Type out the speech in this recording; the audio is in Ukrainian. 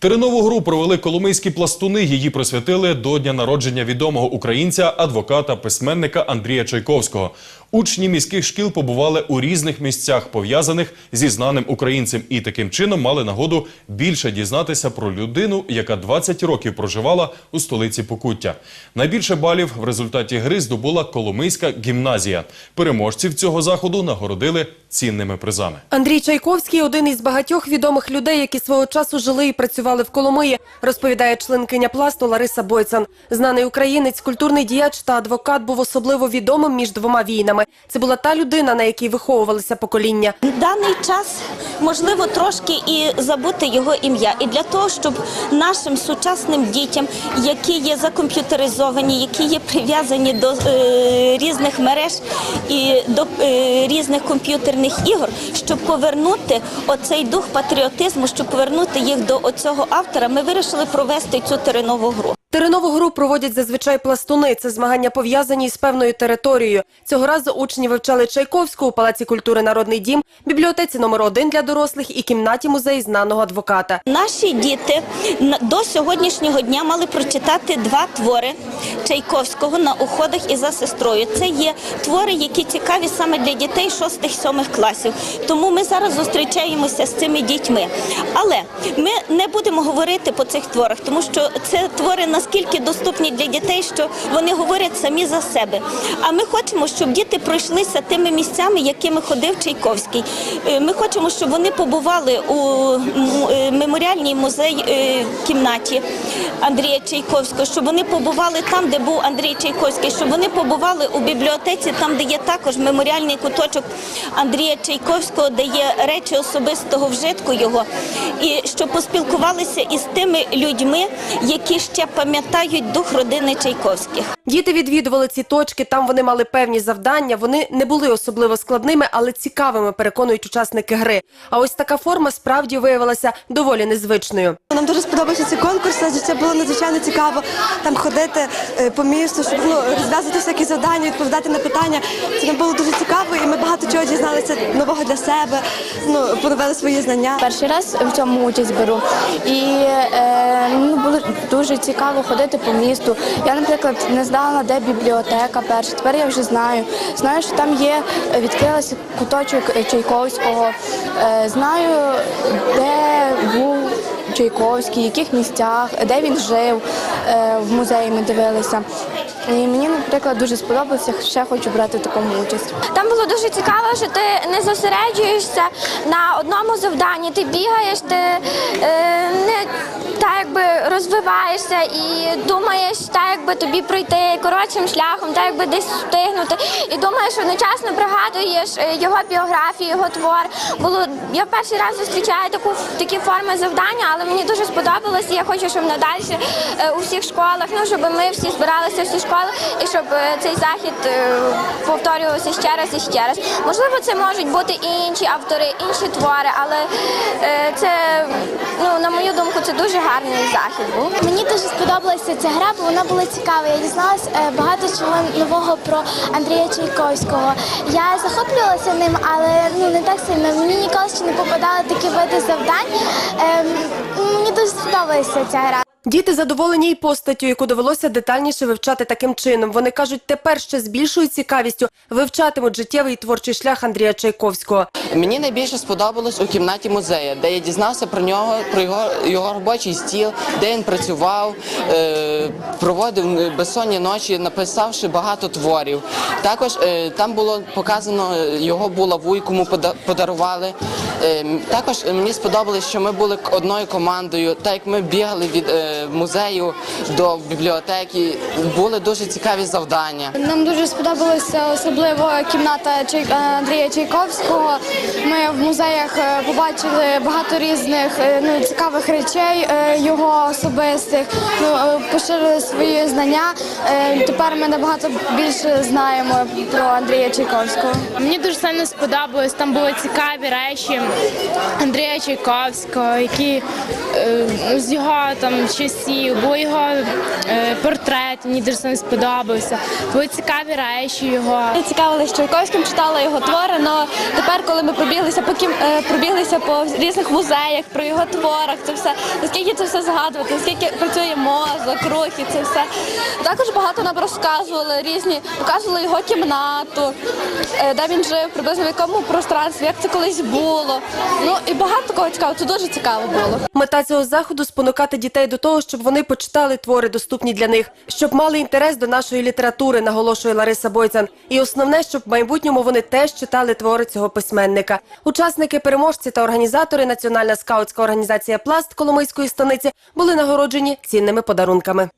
Теренову гру провели коломийські пластуни. Її присвятили до дня народження відомого українця, адвоката, письменника Андрія Чайковського. Учні міських шкіл побували у різних місцях, пов'язаних зі знаним українцем, і таким чином мали нагоду більше дізнатися про людину, яка 20 років проживала у столиці Покуття. Найбільше балів в результаті гри здобула Коломийська гімназія. Переможців цього заходу нагородили цінними призами. Андрій Чайковський один із багатьох відомих людей, які свого часу жили і працювали в Коломиї, розповідає членкиня пласту Лариса Бойцан. Знаний українець, культурний діяч та адвокат був особливо відомим між двома війнами. Це була та людина, на якій виховувалися покоління. Даний час можливо трошки і забути його ім'я. І для того, щоб нашим сучасним дітям, які є закомп'ютеризовані, які є прив'язані до е, різних мереж і до е, різних комп'ютерних ігор, щоб повернути оцей дух патріотизму, щоб повернути їх до оцього автора, ми вирішили провести цю теренову гру. Теренову гру проводять зазвичай пластуни. Це змагання пов'язані із певною територією. Цього разу учні вивчали Чайковського у Палаці культури Народний дім, бібліотеці номер один для дорослих і кімнаті музею знаного адвоката. Наші діти до сьогоднішнього дня мали прочитати два твори Чайковського на уходах і за сестрою. Це є твори, які цікаві саме для дітей 6-7 класів. Тому ми зараз зустрічаємося з цими дітьми. Але ми не будемо говорити по цих творах, тому що це твори наскільки доступні для дітей, що вони говорять самі за себе. А ми хочемо, щоб діти пройшлися тими місцями, якими ходив Чайковський. Е, Ми хочемо, щоб вони побували у е, меморіальній музей е, кімнаті Андрія Чайковського, щоб вони побували там, де був Андрій Чайковський, щоб вони побували у бібліотеці, там, де є також меморіальний куточок Андрія Чайковського, де є речі особистого вжитку його, і щоб поспілкувалися із тими людьми, які ще пам'ятають дух родини Чайковських. Діти відвідували ці точки. Там вони мали певні завдання. Вони не були особливо складними, але цікавими, переконують учасники гри. А ось така форма справді виявилася доволі незвичною. Нам дуже сподобався цей конкурс, адже це було надзвичайно цікаво там ходити е, по місту, щоб ну, розв'язати всякі завдання, відповідати на питання. Це нам було дуже цікаво, і ми багато чого дізналися нового для себе. Ну, поновили свої знання. Перший раз в цьому участь беру. І е, ну, було дуже цікаво ходити по місту. Я, наприклад, не знала, де бібліотека перша. Тепер я вже знаю. Знаю, що там є, е, відкрилася куточок е, Чайковського. Е, знаю, де був Чайковський, в яких місцях, де він жив. Е, в музеї ми дивилися. І мені, наприклад, дуже сподобалося, ще хочу брати такому участь. Там було дуже цікаво, що ти не зосереджуєшся на одному завданні. Ти бігаєш, ти е, не так якби розвиваєшся і думаєш, так якби тобі пройти коротшим шляхом, так якби десь встигнути. І думаєш, одночасно пригадуєш е, його біографію, його твор. Було я перший раз зустрічаю таку такі форми завдання, але мені дуже сподобалося. і Я хочу, щоб надалі е, у всіх школах, ну щоб ми всі збиралися всі школи, і щоб е, цей захід е, повторювався ще раз і ще раз. Можливо, це можуть бути і інші автори, інші твори, але е, це, ну на мою думку, це дуже гарний захід був. Мені дуже сподобалася ця гра, бо вона була цікава. Я дізналась багато чого нового про Андрія Чайковського. Я захоплювалася ним, але ну не так сильно. Мені ніколи ще не попадали такі види завдань. Ем, мені дуже сподобалася ця гра. Діти задоволені й постаттю, яку довелося детальніше вивчати таким чином. Вони кажуть, тепер ще з більшою цікавістю вивчатимуть життєвий і творчий шлях Андрія Чайковського. Мені найбільше сподобалось у кімнаті музею, де я дізнався про нього, про його, його робочий стіл, де він працював, е, проводив безсонні ночі, написавши багато творів. Також е, там було показано е, його булаву, яку пода- подарували. Е, м- також мені сподобалось, що ми були одною командою, так як ми бігали від е, музею до бібліотеки, були дуже цікаві завдання. Нам дуже сподобалася особливо кімната е, Андрія Чайковського. Ми в музеях е, побачили багато різних ну, цікавих речей його особистих. Ну, поширили свої знання. Тепер ми набагато більше знаємо про Андрія Чайковського. Мені дуже сильно сподобалось. Там були цікаві речі. Андрія Чайковського, які е, з його там часів, бо його е, портрет мені дуже сподобався, були цікаві речі його. Я цікавилася Чайковським, читала його твори. але тепер, коли ми пробіглися по кім е, пробіглися по різних музеях, про його творах, це все наскільки це все згадувати, наскільки працює мозок, рухи, це все. Також багато нам розказували різні, показували його кімнату, де він жив, приблизно в якому пространстві, як це колись було. Ну і багато такого цікавого. Це дуже цікаво було. Мета цього заходу спонукати дітей до того, щоб вони почитали твори, доступні для них, щоб мали інтерес до нашої літератури, наголошує Лариса Бойцан. І основне, щоб в майбутньому вони теж читали твори цього письменника. Учасники, переможці та організатори Національна скаутська організація Пласт Коломийської станиці були нагороджені цінними подарунками.